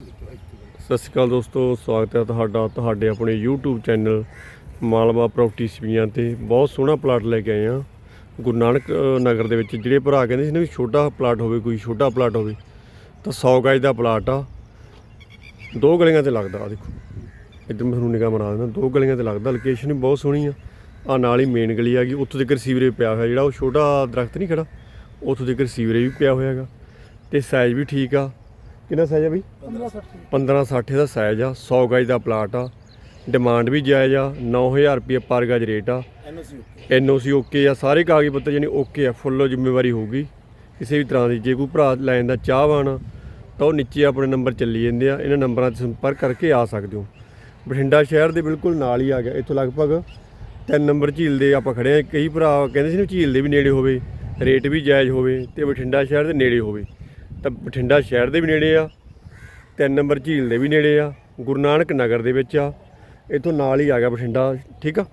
ਸਤਿ ਸ਼੍ਰੀ ਅਕਾਲ ਦੋਸਤੋ, ਸਵਾਗਤ ਹੈ ਤੁਹਾਡਾ, ਤੁਹਾਡੇ ਆਪਣੇ YouTube ਚੈਨਲ ਮਾਲਵਾ ਪ੍ਰਾਪਰਟੀ ਸਪੀਆਂ ਤੇ। ਬਹੁਤ ਸੋਹਣਾ ਪਲਾਟ ਲੈ ਕੇ ਆਏ ਆ ਗੁਰੂ ਨਾਨਕ ਨਗਰ ਦੇ ਵਿੱਚ ਜਿਹੜੇ ਭਰਾ ਕਹਿੰਦੇ ਸੀ ਨਾ ਵੀ ਛੋਟਾ ਪਲਾਟ ਹੋਵੇ, ਕੋਈ ਛੋਟਾ ਪਲਾਟ ਹੋਵੇ, ਤਾਂ 100 ਗਜ ਦਾ ਪਲਾਟ ਆ। ਦੋ ਗਲੀਆਂ ਤੇ ਲੱਗਦਾ ਆ ਦੇਖੋ। ਇੱਧਰ ਮੈਂ ਤੁਹਾਨੂੰ ਨਿਗਾਹ ਮਾਰਾ ਦਿੰਦਾ, ਦੋ ਗਲੀਆਂ ਤੇ ਲੱਗਦਾ ਲੋਕੇਸ਼ਨ ਵੀ ਬਹੁਤ ਸੋਹਣੀ ਆ। ਆ ਨਾਲ ਹੀ ਮੇਨ ਗਲੀ ਆ ਗਈ, ਉੱਥੋਂ ਤੱਕ ਸੀਵਰੇਜ ਪਿਆ ਹੋਇਆ ਜਿਹੜਾ ਉਹ ਛੋਟਾ ਦਰਖਤ ਨਹੀਂ ਖੜਾ, ਉੱਥੋਂ ਤੱਕ ਸੀਵਰੇਜ ਵੀ ਪਿਆ ਹੋਇਆ ਹੈਗਾ। ਤੇ ਸਾਈਜ਼ ਵੀ ਠੀਕ ਆ। ਕਿੰਨਾ ਸਾਈਜ਼ ਆ ਬਈ? 1560 ਦਾ ਸਾਈਜ਼ ਆ 100 ਗਜ ਦਾ ਪਲਾਟ ਆ। ਡਿਮਾਂਡ ਵੀ ਜਾਇਜ਼ ਆ 9000 ਰੁਪਏ ਪਰ ਗਜ ਰੇਟ ਆ। ਐਨਓਸੀ ਓਕੇ ਆ ਸਾਰੇ ਕਾਗਜ਼ ਪੱਤਰ ਜਾਨੀ ਓਕੇ ਆ ਫੁੱਲ ਜ਼ਿੰਮੇਵਾਰੀ ਹੋਊਗੀ। ਕਿਸੇ ਵੀ ਤਰ੍ਹਾਂ ਦੀ ਜੇ ਕੋਈ ਭਰਾ ਲੈਣ ਦਾ ਚਾਹਵਾਨ ਤਾਂ ਉਹ ਨੀਚੇ ਆਪਣੇ ਨੰਬਰ ਚੱਲੀ ਜਾਂਦੇ ਆ। ਇਹਨਾਂ ਨੰਬਰਾਂ 'ਤੇ ਸੰਪਰਕ ਕਰਕੇ ਆ ਸਕਦੇ ਹੋ। ਬਠਿੰਡਾ ਸ਼ਹਿਰ ਦੇ ਬਿਲਕੁਲ ਨਾਲ ਹੀ ਆ ਗਿਆ। ਇੱਥੋਂ ਲਗਭਗ ਤਿੰਨ ਨੰਬਰ ਝੀਲ ਦੇ ਆਪਾਂ ਖੜੇ ਆ। ਕਈ ਭਰਾ ਕਹਿੰਦੇ ਸੀ ਨਾ ਝੀਲ ਦੇ ਵੀ ਨੇੜੇ ਹੋਵੇ ਰੇਟ ਵੀ ਜਾਇਜ਼ ਹੋਵੇ ਤੇ ਬਠਿੰਡਾ ਸ਼ਹਿਰ ਦੇ ਨੇੜੇ ਹੋਵੇ। ਤਾਂ ਬਠਿੰਡਾ ਸ਼ਹਿਰ ਦੇ ਵੀ ਨੇੜੇ ਆ ਤਿੰਨ ਨੰਬਰ ਝੀਲ ਦੇ ਵੀ ਨੇੜੇ ਆ ਗੁਰੂ ਨਾਨਕ ਨਗਰ ਦੇ ਵਿੱਚ ਆ ਇੱਥੋਂ ਨਾਲ ਹੀ ਆ ਗਿਆ ਬਠਿੰਡਾ ਠੀਕ ਆ?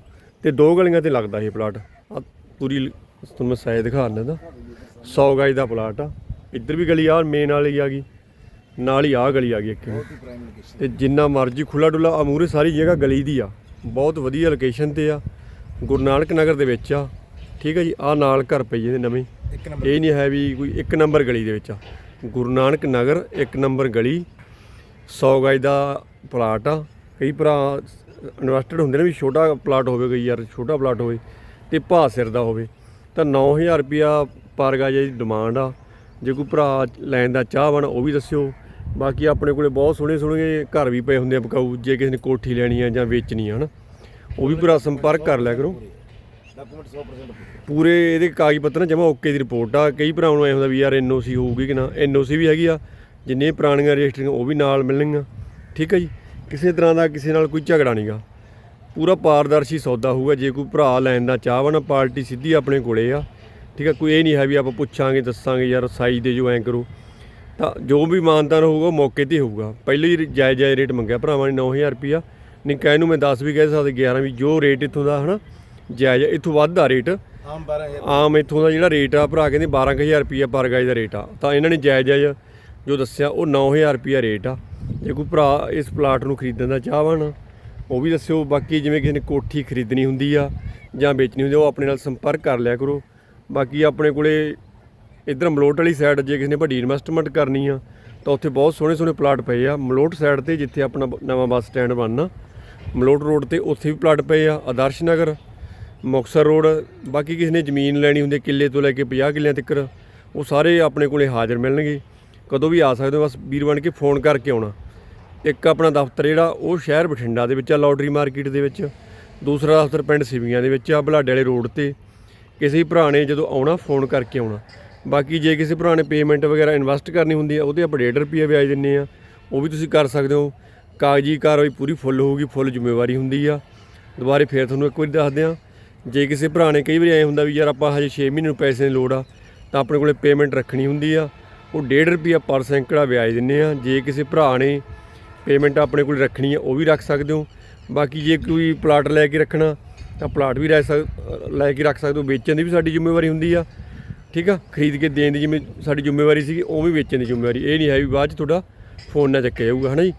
ਤੇ ਦੋ ਗਲੀਆਂ ਤੇ ਲੱਗਦਾ ਇਹ ਪਲਾਟ। ਆ ਪੂਰੀ ਤੁਹਾਨੂੰ ਮੈਂ ਸਾਈਜ਼ ਦਿਖਾ ਦਿੰਦਾ 100 ਗਜ ਦਾ ਪਲਾਟ ਆ। ਇੱਧਰ ਵੀ ਗਲੀ ਆ ਮੇਨ ਵਾਲੀ ਆ ਗਈ। ਨਾਲ ਹੀ ਆ ਗਲੀ ਆ ਗਈ ਇੱਕ ਤੇ ਜਿੰਨਾ ਮਰਜ਼ੀ ਖੁੱਲਾ ਡੁੱਲਾ ਆ ਮੂਹਰੇ ਸਾਰੀ ਜਗ੍ਹਾ ਗਲੀ ਦੀ ਆ। ਬਹੁਤ ਵਧੀਆ ਲੋਕੇਸ਼ਨ ਤੇ ਆ। ਗੁਰੂ ਨਾਨਕ ਨਗਰ ਦੇ ਵਿੱਚ ਆ। ਠੀਕ ਹੈ ਜੀ ਆ ਨਾਲ ਘਰ ਪਈ ਇਹਦੇ ਨਵੇਂ। ਇਹ ਨਹੀਂ ਹੈ ਵੀ ਕੋਈ ਇੱਕ ਨੰਬਰ ਗਲੀ ਦੇ ਵਿੱਚ ਆ। ਗੁਰੂ ਨਾਨਕ ਨਗਰ, ਇੱਕ ਨੰਬਰ ਗਲੀ 100 ਗਜ ਦਾ ਪਲਾਟ ਆ। ਕਈ ਭਰਾ ਇਨਵੈਸਟਡ ਹੁੰਦੇ ਨੇ ਵੀ ਛੋਟਾ ਪਲਾਟ ਹੋਵੇ, ਕੋਈ ਯਾਰ ਛੋਟਾ ਪਲਾਟ ਹੋਵੇ ਤੇ ਭਾਅ ਸਿਰ ਦਾ ਹੋਵੇ। ਤਾਂ 9000 ਰੁਪਿਆ ਪਰ ਗਜ ਦੀ ਡਿਮਾਂਡ ਆ। ਜੇ ਕੋਈ ਭਰਾ ਲੈਣ ਦਾ ਚਾਹਵਾਨ ਉਹ ਵੀ ਦੱਸਿਓ। ਬਾਕੀ ਆਪਣੇ ਕੋਲੇ ਬਹੁਤ ਸੋਹਣੇ ਸੋਹਣੇ ਘਰ ਵੀ ਪਏ ਹੁੰਦੇ ਆ ਪਕਾਊ ਜੇ ਕਿਸੇ ਨੇ ਕੋਠੀ ਲੈਣੀ ਆ ਜਾਂ ਵੇਚਣੀ ਆ, ਹਨਾ। ਉਹ ਵੀ ਭਰਾ ਸੰਪਰਕ ਕਰ ਲਿਆ ਕਰੋ। ਡਾਕੂਮੈਂਟ 100% ਪੂਰੇ ਇਹਦੇ ਕਾਗਜ਼ ਪੱਤਰ ਨਾ ਜਮਾ ਓਕੇ ਦੀ ਰਿਪੋਰਟ ਆ। ਕਈ ਭਰਾਵਾਂ ਨੂੰ ਐ ਹੁੰਦਾ ਵੀ ਯਾਰ ਐਨਓਸੀ ਹੋਊਗੀ ਕਿ ਨਾ। ਐਨਓਸੀ ਵੀ ਹੈਗੀ ਆ। ਜਿੰਨੇ ਪੁਰਾਣੀਆਂ ਰਜਿਸਟਰੀਆਂ, ਉਹ ਵੀ ਨਾਲ ਮਿਲਣਗੀਆਂ। ਠੀਕ ਹੈ ਜੀ? ਕਿਸੇ ਤਰ੍ਹਾਂ ਦਾ ਕਿਸੇ ਨਾਲ ਕੋਈ ਝਗੜਾ ਨਹੀਂਗਾ ਪੂਰਾ ਪਾਰਦਰਸ਼ੀ ਸੌਦਾ ਹੋਊਗਾ। ਜੇ ਕੋਈ ਭਰਾ ਲੈਣ ਦਾ ਚਾਹਵਾਨ ਪਾਰਟੀ ਸਿੱਧੀ ਆਪਣੇ ਕੋਲੇ ਆ। ਠੀਕ ਹੈ ਕੋਈ ਇਹ ਨਹੀਂ ਹੈ ਵੀ ਆਪਾਂ ਪੁੱਛਾਂਗੇ, ਦੱਸਾਂਗੇ, ਯਾਰ ਸਾਈਜ਼ ਦੇ ਜੋ ਐਂ ਕਰੋ। ਤਾਂ ਜੋ ਵੀ ਮਾਨਤਾਨ ਹੋਊਗਾ ਉਹ ਮੌਕੇ ਤੇ ਹੋਊਗਾ। ਪਹਿਲੇ ਹੀ ਜਾਇਜ਼ ਜਾਇਜ਼ ਰੇਟ ਮੰਗਿਆ ਭਰਾਵਾਂ ਨੇ 9000 ਰੁਪਿਆ ਨਹੀਂ ਕਹਿ ਨੂੰ ਮੈਂ 10 ਵੀ ਕਹਿ ਸਕਦਾ 11 ਵੀ ਜੋ ਰੇਟ ਇੱਥੋਂ ਦਾ, ਹਨਾ? ਜਾਇਜ਼ ਆ, ਇੱਥੋਂ ਵੱਧ ਆ ਰੇਟ। ਆਮ 12000 ਆਮ ਇੱਥੋਂ ਦਾ ਜਿਹੜਾ ਰੇਟ ਆ ਭਰਾ ਕਹਿੰਦੇ 12000 ਰੁਪਿਆ ਪਰ ਗਜ ਦਾ ਰੇਟ ਆ। ਤਾਂ ਇਹਨਾਂ ਨੇ ਜਾਇਜ਼ ਜਾਇਜ਼ ਜੋ ਦੱਸਿਆ ਉਹ 9000 ਰੁਪਿਆ ਰੇਟ ਆ। ਜੇ ਕੋਈ ਭਰਾ ਇਸ ਪਲਾਟ ਨੂੰ ਖਰੀਦਣ ਦਾ ਚਾਹਵਾਨ ਉਹ ਵੀ ਦੱਸਿਓ। ਬਾਕੀ ਜਿਵੇਂ ਕਿਸੇ ਨੇ ਕੋਠੀ ਖਰੀਦਣੀ ਹੁੰਦੀ ਆ ਜਾਂ ਵੇਚਣੀ ਹੁੰਦੀ ਆ, ਉਹ ਆਪਣੇ ਨਾਲ ਸੰਪਰਕ ਕਰ ਲਿਆ ਕਰੋ। ਬਾਕੀ ਆਪਣੇ ਕੋਲੇ ਇਧਰ ਮਲੋਟ ਵਾਲੀ ਸਾਈਡ ਜੇ ਕਿਸੇ ਨੇ ਵੱਡੀ ਇਨਵੈਸਟਮੈਂਟ ਕਰਨੀ ਆ ਤਾਂ ਉੱਥੇ ਬਹੁਤ ਸੋਹਣੇ ਸੋਹਣੇ ਪਲਾਟ ਪਏ ਆ। ਮਲੋਟ ਸਾਈਡ ਤੇ ਜਿੱਥੇ ਆਪਣਾ ਬ- ਨਵਾਂ ਬੱਸ ਸਟੈਂਡ ਬਣਨਾ ਮਲੋਟ ਰੋਡ ਤੇ ਉੱਥੇ ਵੀ ਪਲਾਟ ਪਏ ਆ। ਆਦਰਸ਼ ਨਗਰ ਮੁਕਤਸਰ ਰੋਡ, ਬਾਕੀ ਕਿਸੇ ਨੇ ਜ਼ਮੀਨ ਲੈਣੀ ਹੁੰਦੀ ਕਿੱਲੇ ਤੋਂ ਲੈ ਕੇ 50 ਕਿੱਲਿਆਂ ਤੱਕ, ਉਹ ਸਾਰੇ ਆਪਣੇ ਕੋਲੇ ਹਾਜ਼ਰ ਮਿਲਣਗੇ। ਕਦੋਂ ਵੀ ਆ ਸਕਦੇ ਹੋ, ਬਸ ਵੀਰ ਬਣ ਕੇ ਫੋਨ ਕਰਕੇ ਆਉਣਾ। ਇੱਕ ਆਪਣਾ ਦਫ਼ਤਰ ਜਿਹੜਾ, ਉਹ ਸ਼ਹਿਰ ਬਠਿੰਡਾ ਦੇ ਵਿੱਚ ਆ, ਲਾਟਰੀ ਮਾਰਕੀਟ ਦੇ ਵਿੱਚ। ਦੂਸਰਾ ਦਫ਼ਤਰ ਪਿੰਡ ਸਿਵੀਆਂ ਦੇ ਵਿੱਚ ਆ, ਬਲਾਡੇ ਵਾਲੇ ਰੋਡ ਤੇ। ਕਿਸੇ ਭਰਾ ਨੇ ਜਦੋਂ ਆਉਣਾ, ਫੋਨ ਕਰਕੇ ਆਉਣਾ। ਬਾਕੀ ਜੇ ਕਿਸੇ ਭਰਾ ਨੇ ਪੇਮੈਂਟ ਵਗੈਰਾ ਇਨਵੈਸਟ ਕਰਨੀ ਹੁੰਦੀ ਆ ਉਹਦੇ ਆਪਾਂ 1.5 ਰੁਪਏ ਵਿਆਜ ਦਿੰਨੇ ਆ। ਉਹ ਵੀ ਤੁਸੀਂ ਕਰ ਸਕਦੇ ਹੋ। ਕਾਗਜ਼ੀ ਕਾਰਵਾਈ ਪੂਰੀ ਫੁੱਲ ਹੋਊਗੀ ਫੁੱਲ ਜ਼ਿੰਮੇਵਾਰੀ ਹੁੰਦੀ ਆ। ਦੁਬਾਰੇ ਫੇਰ ਤੁਹਾਨੂੰ ਇੱਕ ਵਾਰੀ ਦੱਸਦੇ ਆ ਜੇ ਕਿਸੇ ਭਰਾ ਨੇ ਕਈ ਵਾਰੀ ਐ ਹੁੰਦਾ ਵੀ ਯਾਰ ਆਪਾਂ ਹਜੇ 6 ਮਹੀਨੇ ਨੂੰ ਪੈਸੇ ਦੀ ਲੋੜ ਆ, ਤਾਂ ਆਪਣੇ ਕੋਲੇ ਪੇਮੈਂਟ ਰੱਖਣੀ ਹੁੰਦੀ ਆ। ਉਹ 1.5 ਰੁਪਿਆ ਪਰ ਸੈਂਕੜਾ ਵਿਆਜ ਦਿੰਨੇ ਆ। ਜੇ ਕਿਸੇ ਭਰਾ ਨੇ ਪੇਮੈਂਟ ਆਪਣੇ ਕੋਲ ਰੱਖਣੀ ਆ, ਉਹ ਵੀ ਰੱਖ ਸਕਦੇ ਹੋ। ਬਾਕੀ ਜੇ ਕੋਈ ਪਲਾਟ ਲੈ ਕੇ ਰੱਖਣਾ, ਤਾਂ ਪਲਾਟ ਵੀ ਲੈ ਸਕ, ਲੈ ਕੇ ਰੱਖ ਸਕਦੇ ਹੋ। ਵੇਚਣ ਦੀ ਵੀ ਸਾਡੀ ਜ਼ਿੰਮੇਵਾਰੀ ਹੁੰਦੀ ਆ। ਠੀਕ ਆ? ਖਰੀਦ ਕੇ ਦੇਣ ਦੀ ਜਿਵੇਂ ਸਾਡੀ ਜ਼ਿੰਮੇਵਾਰੀ ਸੀਗੀ ਉਵੇਂ ਵੇਚਣ ਦੀ ਜ਼ਿੰਮੇਵਾਰੀ। ਇਹ ਨਹੀਂ ਹੈ ਵੀ ਬਾਅਦ ਚ ਤੁਹਾਡਾ ਫੋਨ ਨਾ ਚੱਕਿਆ ਜਾਊਗਾ, ਹਨਾ ਜੀ?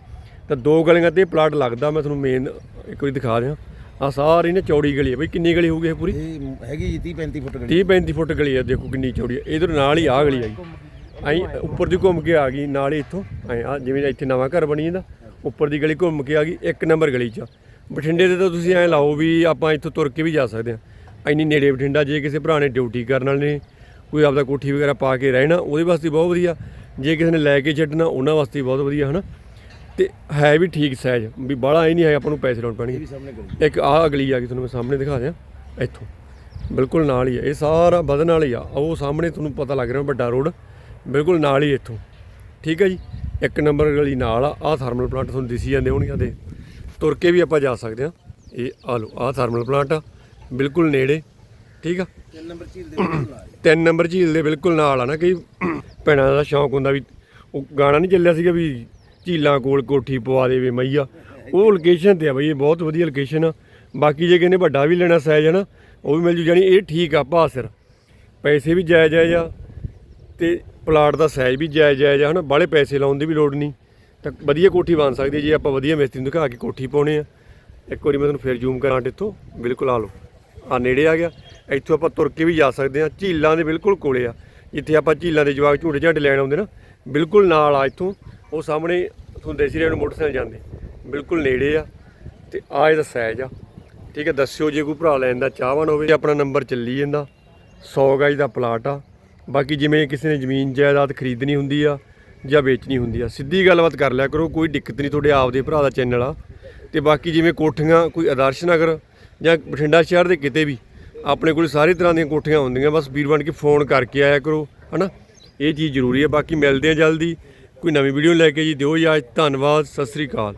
ਤਾਂ ਦੋ ਗਲੀਆਂ ਤੇ ਪਲਾਟ ਲੱਗਦਾ, ਮੈਂ ਤੁਹਾਨੂੰ ਮੇਨ ਇੱਕ ਵਾਰੀ ਦਿਖਾ ਦਿਆਂ। ਆ ਸਾਰੀ ਨਾ ਚੌੜੀ ਗਲੀ ਹੈ ਬਈ ਕਿੰਨੀ ਗਲੀ ਹੋਊਗੀ ਇਹ ਪੂਰੀ? ਇਹ ਹੈਗੀ ਜੀ 30 35 ਫੁੱਟ ਗਲੀ। 30 35 ਫੁੱਟ ਗਲੀ ਆ ਦੇਖੋ ਕਿੰਨੀ ਚੌੜੀ ਹੈ ਇਧਰ ਨਾਲ ਹੀ ਆ ਗਲੀ ਆ ਗਈ ਐਂ ਉੱਪਰ ਦੀ ਘੁੰਮ ਕੇ ਆ ਗਈ ਨਾਲ ਹੀ ਇੱਥੋਂ। ਐਂ ਆ ਜਿਵੇਂ ਇੱਥੇ ਨਵਾਂ ਘਰ ਬਣੀ ਜਾਂਦਾ ਉੱਪਰ ਦੀ ਗਲੀ ਘੁੰਮ ਕੇ ਆ ਗਈ ਇੱਕ ਨੰਬਰ ਗਲੀ 'ਚ ਬਠਿੰਡੇ ਦੇ ਤਾਂ ਤੁਸੀਂ ਐਂ ਲਾਓ ਵੀ ਆਪਾਂ ਇੱਥੋਂ ਤੁਰ ਕੇ ਵੀ ਜਾ ਸਕਦੇ ਆ। ਇੰਨੀ ਨੇੜੇ ਬਠਿੰਡਾ ਜੇ ਕਿਸੇ ਭਰਾ ਨੇ ਡਿਊਟੀ ਕਰਨ ਵਾਲੇ ਨੇ ਕੋਈ ਆਪਦਾ ਕੋਠੀ ਵਗੈਰਾ ਪਾ ਕੇ ਰਹਿਣਾ ਉਹਦੇ ਵਾਸਤੇ ਬਹੁਤ ਵਧੀਆ। ਜੇ ਕਿਸੇ ਨੇ ਲੈ ਕੇ ਛੱਡਣਾ ਉਹਨਾਂ ਵਾਸਤੇ ਬਹੁਤ ਵਧੀਆ ਹਨਾ? ਤੇ ਹੈ ਵੀ ਠੀਕ ਸਾਈਜ਼ ਵੀ ਬਾਹਲਾ ਇਹ ਨਹੀਂ ਹੈ ਆਪਾਂ ਨੂੰ ਪੈਸੇ ਲਾਉਣ ਪੈਣਗੇ। ਇੱਕ ਆ ਅਗਲੀ ਆ ਗਈ ਤੁਹਾਨੂੰ ਮੈਂ ਸਾਹਮਣੇ ਦਿਖਾ ਦਿਆਂ ਇੱਥੋਂ। ਬਿਲਕੁਲ ਨਾਲ ਹੀ ਆ ਇਹ ਸਾਰਾ ਵਧਣ ਵਾਲੀ ਆ। ਉਹ ਸਾਹਮਣੇ ਤੁਹਾਨੂੰ ਪਤਾ ਲੱਗ ਰਿਹਾ ਵੱਡਾ ਰੋਡ ਬਿਲਕੁਲ ਨਾਲ ਹੀ ਇੱਥੋਂ। ਠੀਕ ਹੈ ਜੀ? ਇੱਕ ਨੰਬਰ ਗਲੀ ਨਾਲ ਆ ਆਹ ਥਰਮਲ ਪਲਾਂਟ ਤੁਹਾਨੂੰ ਦਿਸੀ ਜਾਂਦੇ ਹੋਣਗੇ ਦੇ। ਤੁਰ ਕੇ ਵੀ ਆਪਾਂ ਜਾ ਸਕਦੇ ਆ ਇਹ ਆ ਲਓ ਆਹ ਥਰਮਲ ਪਲਾਂਟ ਆ ਬਿਲਕੁਲ ਨੇੜੇ। ਠੀਕ ਆ? ਤਿੰਨ ਨੰਬਰ ਝੀਲ ਦੇ ਬਿਲਕੁਲ ਨਾਲ ਤਿੰਨ ਨੰਬਰ ਝੀਲ ਦੇ ਬਿਲਕੁਲ ਨਾਲ ਆ ਨਾ ਕਈ ਭੈਣਾਂ ਦਾ ਸ਼ੌਂਕ ਹੁੰਦਾ ਵੀ ਉਹ ਗਾਣਾ ਨਹੀਂ ਚੱਲਿਆ ਸੀਗਾ ਵੀ ਝੀਲਾਂ ਕੋਲ ਕੋਠੀ ਪਵਾ ਦੇਵੇ ਮਈਆ। ਉਹ ਲੋਕੇਸ਼ਨ ਤੇ ਆ ਬਈ, ਇਹ ਬਹੁਤ ਵਧੀਆ ਲੋਕੇਸ਼ਨ ਆ। ਬਾਕੀ ਜੇ ਕਹਿੰਦੇ ਵੱਡਾ ਵੀ ਲੈਣਾ ਸਾਈਜ਼ ਹੈ ਨਾ, ਉਹ ਵੀ ਮਿਲ ਜੂ। ਜਾਣੀ ਇਹ ਠੀਕ ਆ ਭਾਅ ਸਿਰ। ਪੈਸੇ ਵੀ ਜਾਇਜ਼ ਜਾਇਜ਼ ਆ ਤੇ ਪਲਾਟ ਦਾ ਸਾਈਜ਼ ਵੀ ਜਾਇਜ਼ ਜਾਇਜ਼ ਆ ਹਨਾ, ਬਾਹਲੇ ਪੈਸੇ ਲਾਉਣ ਦੀ ਵੀ ਲੋੜ ਨਹੀਂ। ਤਾਂ ਵਧੀਆ ਕੋਠੀ ਬਣ ਸਕਦੀ ਜੇ ਆਪਾਂ ਵਧੀਆ ਮਿਸਤਰੀ ਨੂੰ ਦਿਖਾ ਕੇ ਕੋਠੀ ਪਾਉਣੇ ਆ। ਇੱਕ ਵਾਰੀ ਮੈਂ ਤੁਹਾਨੂੰ ਫੇਰ ਜ਼ੂਮ ਕਰਾਂ ਇੱਥੋਂ। ਬਿਲਕੁਲ ਆ ਲਓ। ਆ ਨੇੜੇ ਆ ਗਿਆ। ਇੱਥੋਂ ਆਪਾਂ ਤੁਰ ਕੇ ਵੀ ਜਾ ਸਕਦੇ ਆ। ਝੀਲਾਂ ਦੇ ਬਿਲਕੁਲ ਕੋਲੇ ਆ। ਜਿੱਥੇ ਆਪਾਂ ਝੀਲਾਂ ਦੇ ਜਵਾਕ ਝੂਟੇ ਝਾਟੇ ਲੈਣ ਆਉਂਦੇ ਨਾ, ਬਿਲਕੁਲ ਨਾਲ ਆ ਇੱਥੋਂ। ਉਹ ਸਾਹਮਣੇ ਤੁਹਾਨੂੰ ਦੇਸੀ ਰੇਡ ਨੂੰ ਮੋਟਰਸਾਈਕਲ ਜਾਂਦੇ। ਬਿਲਕੁਲ ਨੇੜੇ ਆ ਤੇ ਆ ਇਹਦਾ ਸਾਈਜ਼ ਆ। ਠੀਕ ਹੈ, ਦੱਸਿਓ ਜੇ ਕੋਈ ਭਰਾ ਲੈਣ ਦਾ ਚਾਹਵਾਨ ਹੋਵੇ ਆਪਣਾ ਨੰਬਰ ਚੱਲੀ ਜਾਂਦਾ। 100 ਗਜ ਦਾ ਪਲਾਟ ਆ। ਬਾਕੀ ਜਿਵੇਂ ਕਿਸੇ ਨੇ ਜ਼ਮੀਨ ਜਾਇਦਾਦ ਖਰੀਦਣੀ ਹੁੰਦੀ ਆ ਜਾਂ ਵੇਚਣੀ ਹੁੰਦੀ ਆ, ਸਿੱਧੀ ਗੱਲਬਾਤ ਕਰ ਲਿਆ ਕਰੋ, ਕੋਈ ਦਿੱਕਤ ਨਹੀਂ ਤੁਹਾਡੇ ਆਪਦੇ ਭਰਾ ਦਾ ਚੈਨਲ ਆ। ਤੇ ਬਾਕੀ ਜਿਵੇਂ ਕੋਠੀਆਂ, ਕੋਈ ਆਦਰਸ਼ ਨਗਰ ਜਾਂ ਬਠਿੰਡਾ ਸ਼ਹਿਰ ਦੇ ਕਿਤੇ ਵੀ, ਆਪਣੇ ਕੋਲ ਸਾਰੇ ਤਰ੍ਹਾਂ ਦੀਆਂ ਕੋਠੀਆਂ ਹੁੰਦੀਆਂ, ਬਸ ਵੀਰ ਬਣ ਕੇ ਫੋਨ ਕਰਕੇ ਆਇਆ ਕਰੋ, ਹਨਾ? ਇਹ ਚੀਜ਼ ਜ਼ਰੂਰੀ ਹੈ ਬਾਕੀ ਮਿਲਦੇ ਆ ਜਲਦੀ। ਕੋਈ ਨਵੀਂ ਵੀਡੀਓ ਲੈ ਕੇ ਜੀ ਦਿਓ ਇਜਾਜ਼ਤ ਧੰਨਵਾਦ ਸਤਿ ਸ੍ਰੀ ਅਕਾਲ।